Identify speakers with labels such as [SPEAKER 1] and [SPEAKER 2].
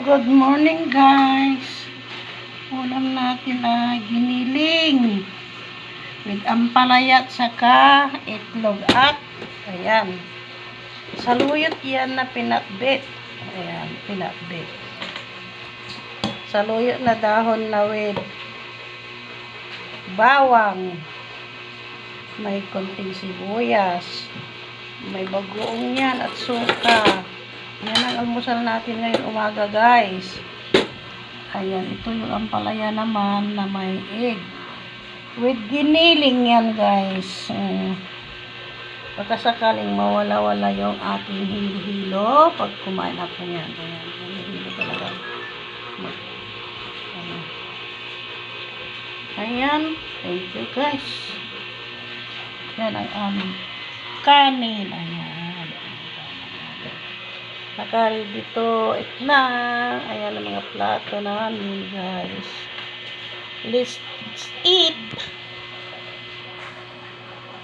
[SPEAKER 1] good morning guys. Ulam natin ay giniling with ampalaya at saka itlog at ayan. Saluyot yan na pinakbit. Ayan, pinakbit. Saluyot na dahon na with bawang. May konting sibuyas. May bagoong yan at suka. Almusal natin ngayong umaga, guys. Ayan, ito yung ampalaya naman na may egg. With giniling yan, guys. Mm. Pagkasakaling mawala-wala yung ating hilo-hilo pag kumain ako yan. Ayan, hilo-hilo talaga. Ayan. Ayan, thank you, guys. Yan ang aming kanin. Ayan. Nakari dito, itna. Ayan ang mga plato namin, guys. Let's eat.